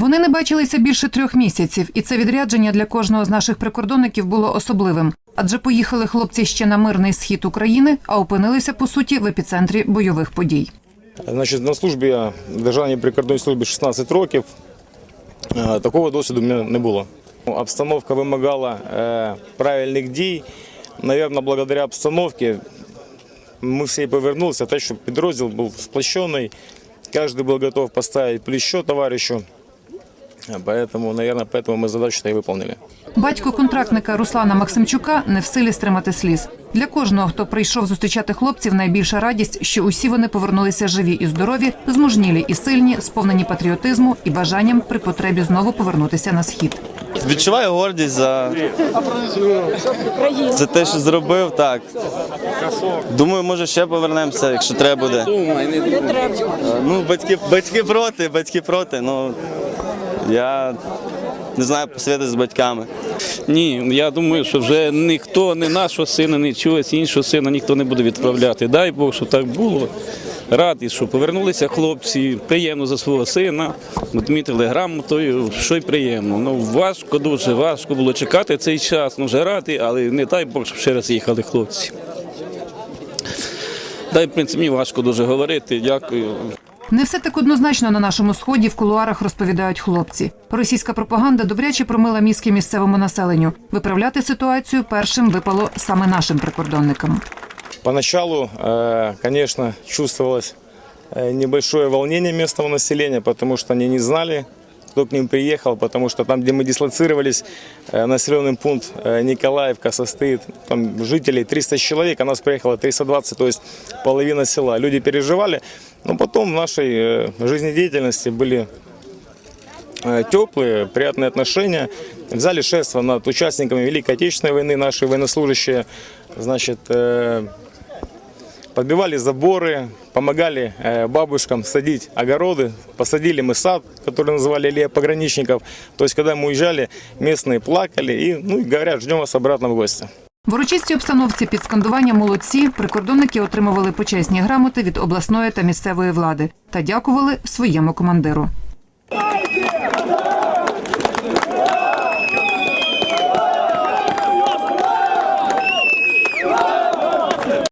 Вони не бачилися більше трьох місяців, і це відрядження для кожного з наших прикордонників було особливим. Адже поїхали хлопці ще на мирний схід України, а опинилися по суті в епіцентрі бойових подій. Значить, на службі я в Державній прикордонній службі 16 років. Е, Такого досвіду мене не було. Обстановка вимагала е, правильних дій. Навірно, благодаря обстановці ми всі повернулися, те, що підрозділ був сплощений, кожен був готов поставити плечо товаришу. Поэтому, наверное, поэтому мы задачу и выполнили. Батько контрактника Руслана Максимчука не в силі стримати сліз. Для кожного, хто прийшов зустрічати хлопців, найбільша радість, що усі вони повернулися живі і здорові, змужнілі і сильні, сповнені патріотизму і бажанням при потребі знову повернутися на схід. Відчуваю гордість за, за те, що зробив. Так. Думаю, може ще повернемося, якщо треба буде. Е, Ну, батьки, батьки проти, батьки проти. Ну, я не знаю, посвятити з батьками. Ні, я думаю, що вже ніхто, не нашого сина, ні чогось іншого сина ніхто не буде відправляти. Дай Бог, що так було. Радий, що повернулися хлопці. Приємно за свого сина. Відмітили грамотою, що й приємно. Ну важко, дуже важко було чекати цей час. Ну вже радий, але не дай Бог, щоб ще раз їхали хлопці. Дай, в принципі, мені важко дуже говорити. Дякую. Не все так однозначно на нашому сході в кулуарах розповідають хлопці. Російська пропаганда добряче промила мізки місцевому населенню. Виправляти ситуацію першим випало саме нашим прикордонникам. Поначалу, звісно, конечно, чувствовалось э, небольшое волнение местного населения, потому что они не знали, кто к ним приехал, потому что там, где мы дислоцировались, э, населенный пункт э, Николаевка состоит, там жителей 300 человек, а нас приехало 320, то есть половина села. Люди переживали, но потом в нашей э, жизнедеятельности были теплые, приятные отношения. Взяли шефство над участниками Великой Отечественной войны, наши военнослужащие, значит, подбивали заборы, помогали э, бабушкам садить огороды. Посадили мы сад, который называли Аллея пограничников. То есть, когда мы уезжали, местные плакали и, ну, и говорят, ждем вас обратно в гости. В урочистій обстановці під скандування молодці прикордонники отримували почесні грамоти від обласної та місцевої влади та дякували своєму командиру. Дякую!